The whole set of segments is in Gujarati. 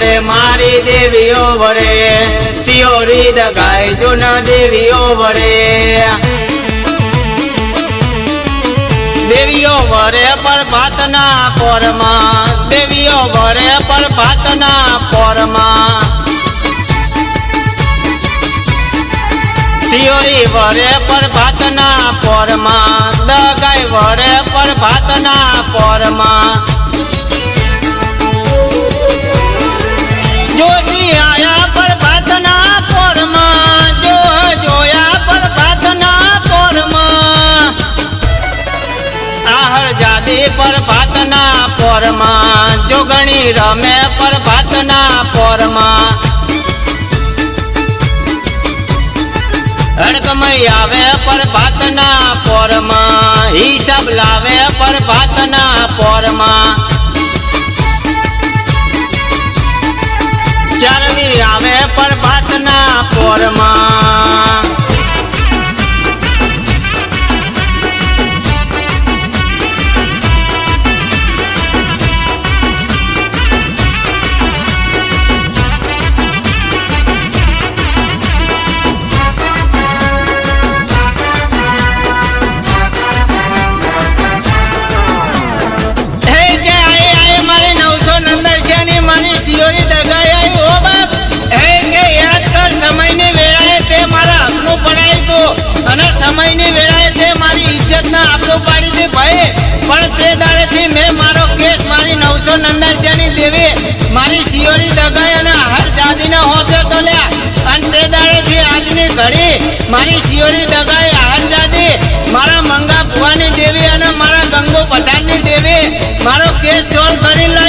દેવીઓ વડે સિયોરી દગાય જૂના દેવીઓ વડે. દેવીઓ વરે પર ભાતના પોરમાં, દેવીઓ વરે પર ભાતના પોરમાં. સિયોરી વરે પર ભાતના પોરમાં, દગાઈ વરે પર ભાતના પોરમાં. પોરમાં જોગણી રમે પર ભાતના પોરમાં. હડકમય આવે પર ભાતના પોરમાં, હિસાબ લાવે પર ભાતના પોરમાં ચારવીર આવે પર ભાતના પોરમાં. મારી સિયોરી દગાઈ અને હર જાદીને હોપ્યો તો લ્યા અને તે દાડેથી આજની ઘડી મારી સિયોરી દગાઈ હાર જાદી, મારા મંગા ભુવાની દેવી અને મારા ગંગો પઠાણની દેવી. મારો કેસ સોલ્વ કરી લઈ.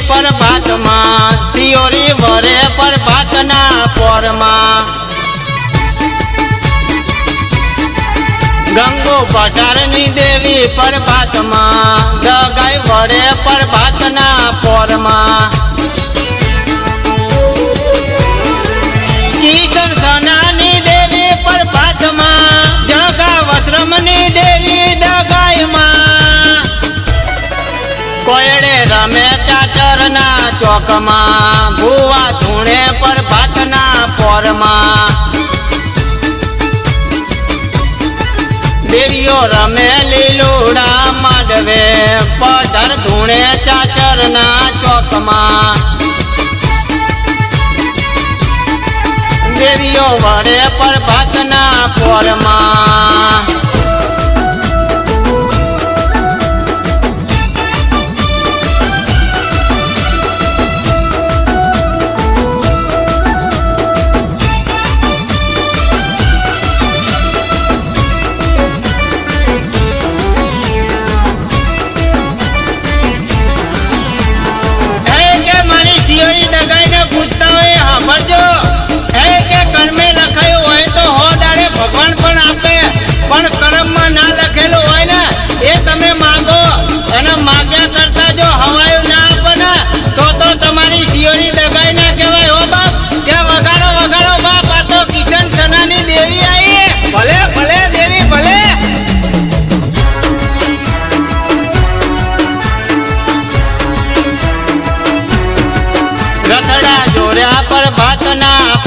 પ્રભાતમાં સિયોરી વરે પ્રભાતના પોરમાં. ગંગો પટારની દેવી પ્રભાતમાં ચાચરના ચોકમાં, ભુવા ધૂણે પ્રભાતના પોરમાં. દેવીઓ રમે લીલુડા માડવે, પધર ધૂણે ચાચરના ચોકમાં. દેવીઓ વડે પર પ્રભાતના પોરમાં.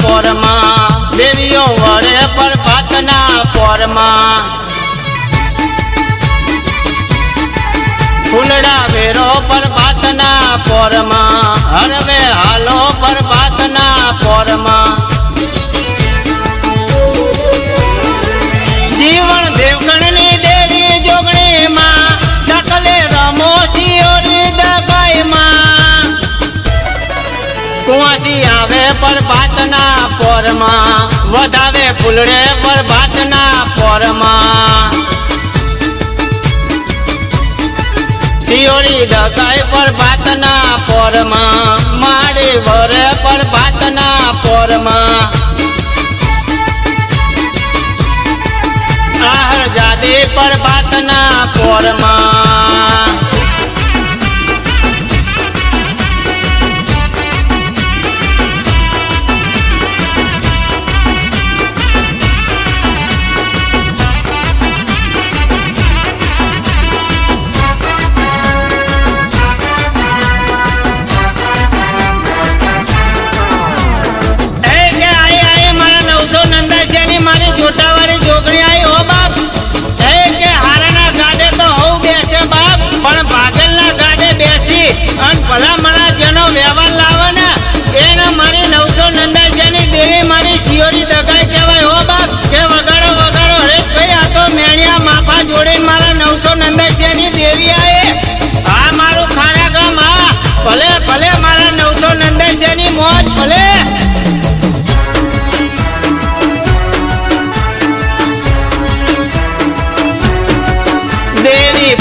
પોરમાં, દેવીઓ વડે પર ભાતના પોરમાં. ફૂલડા વેરો પર ભાતના પોરમાં, હરવે હાલો પર ભાતના પોરમાં. વધાવે ફૂલડે પર ભાતના પોરમાં. સિયોરી દગાઈ પર ભાતના પોરમાં. માડી વરે પર ભાતના પોરમાં. આહર જાદે પર ભાતના પોરમાં.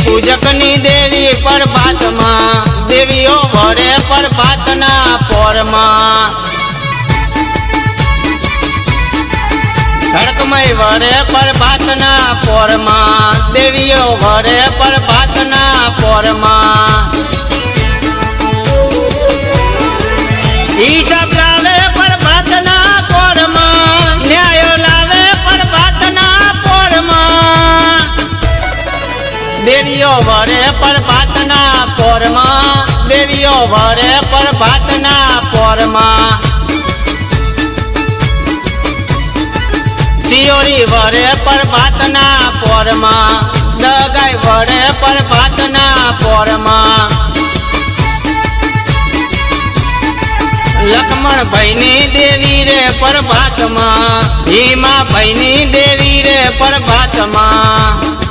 પૂજકની દેવી પ્રભાતમાં દેવીઓ વરે પ્રભાતના પોરમાં. ધડકમય વરે પ્રભાતના પોરમાં, દેવીઓ વરે પ્રભાતના પોરમાં. દેવીઓ વરે પ્રભાતના પોરમાં દેવીઓ વરે પ્રભાતના પોરમાં. સિયોરી વરે પ્રભાતના પોરમાં દગાઈ વરે પ્રભાતના પોરમાં. લક્ષ્મણ ભાઈની દેવી રે પ્રભાતમાં હિમા ભાઈની દેવી રે પ્રભાતમાં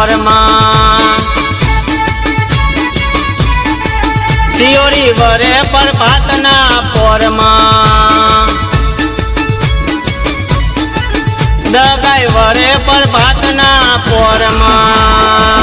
પરમાં સિયોરી વરે પરભાતના પોરમાં. દગાઈ વરે પરભાતના પોરમાં.